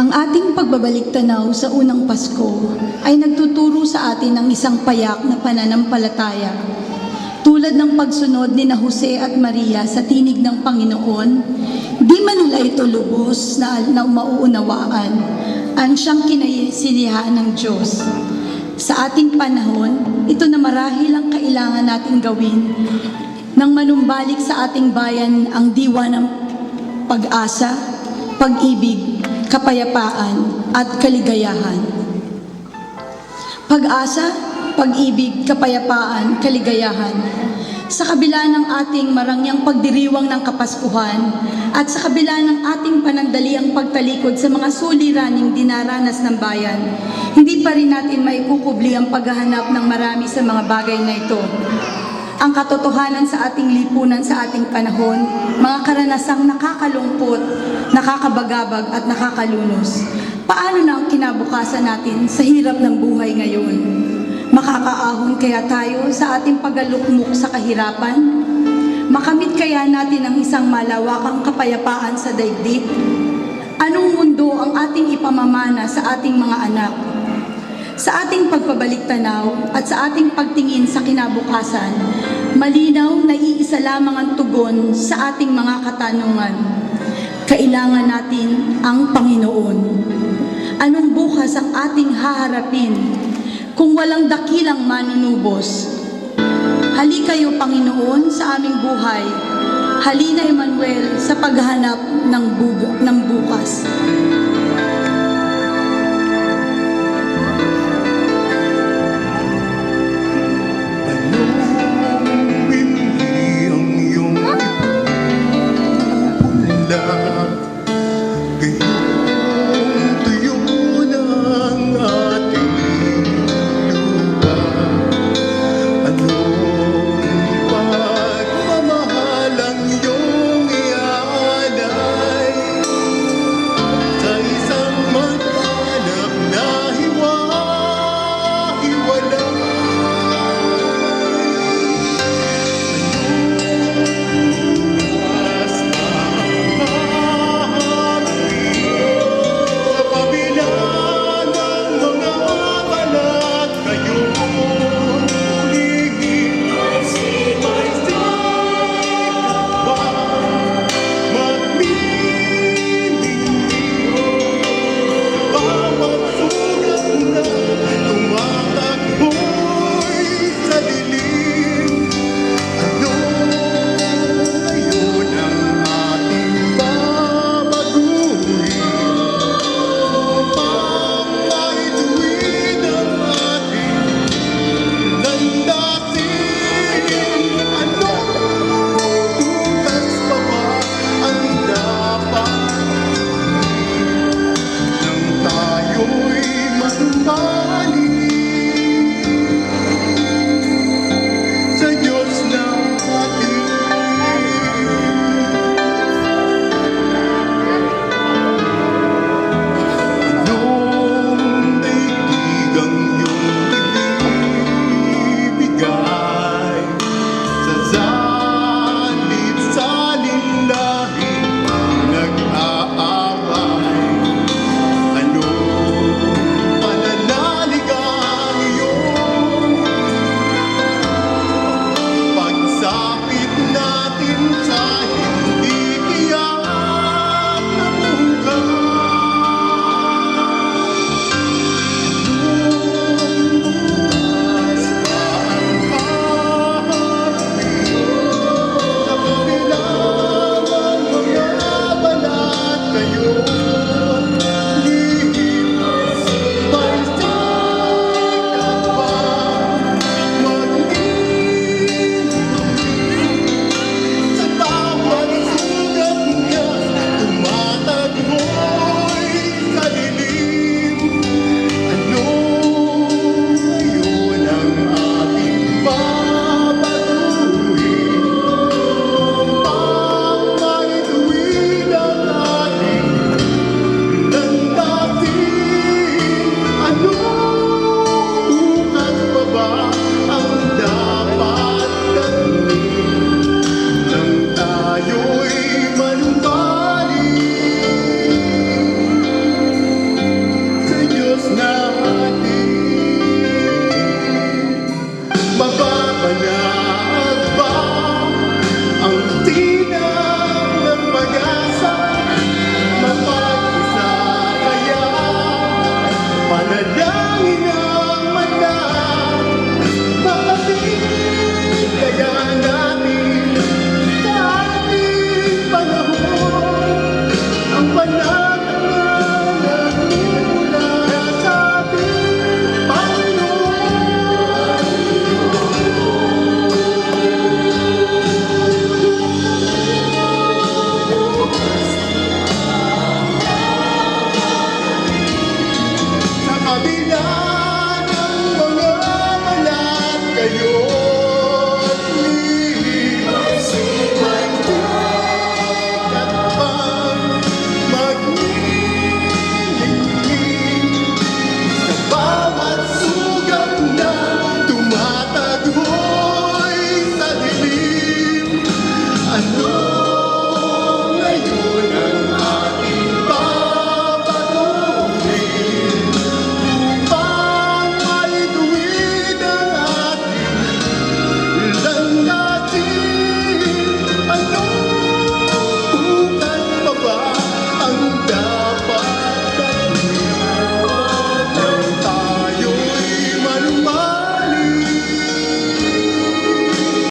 Ang ating pagbabalik tanaw sa unang Pasko ay nagtuturo sa atin ng isang payak na pananampalataya. Tulad ng pagsunod ni na Jose at Maria sa tinig ng Panginoon, di man nila ito lubos na, na mauunawaan ang siyang kinayasilihan ng Diyos. Sa ating panahon, ito na marahil ang kailangan nating gawin nang manumbalik sa ating bayan ang diwa ng pag-asa, pag-ibig, kapayapaan at kaligayahan. Pag-asa, pag-ibig, kapayapaan, kaligayahan. Sa kabila ng ating marangyang pagdiriwang ng Kapaskuhan at sa kabila ng ating panandaliang pagtalikod sa mga suliraning dinaranas ng bayan, hindi pa rin natin maikukubli ang paghahanap ng marami sa mga bagay na ito. Ang katotohanan sa ating lipunan sa ating panahon, mga karanasang nakakalungkot, nakakabagabag at nakakalunos. Paano na ang kinabukasan natin sa hirap ng buhay ngayon? Makakaahon kaya tayo sa ating pagalukmok sa kahirapan? Makamit kaya natin ang isang malawakang kapayapaan sa daigdig? Anong mundo ang ating ipamamana sa ating mga anak? Sa ating pagpabalik tanaw at sa ating pagtingin sa kinabukasan, malinaw na iisa lamang ang tugon sa ating mga katanungan. Kailangan natin ang Panginoon. Anong bukas ang ating haharapin kung walang dakilang manunubos? Hali kayo, Panginoon, sa aming buhay. Halina, Emmanuel, sa paghanap ng, bug- ng bukas.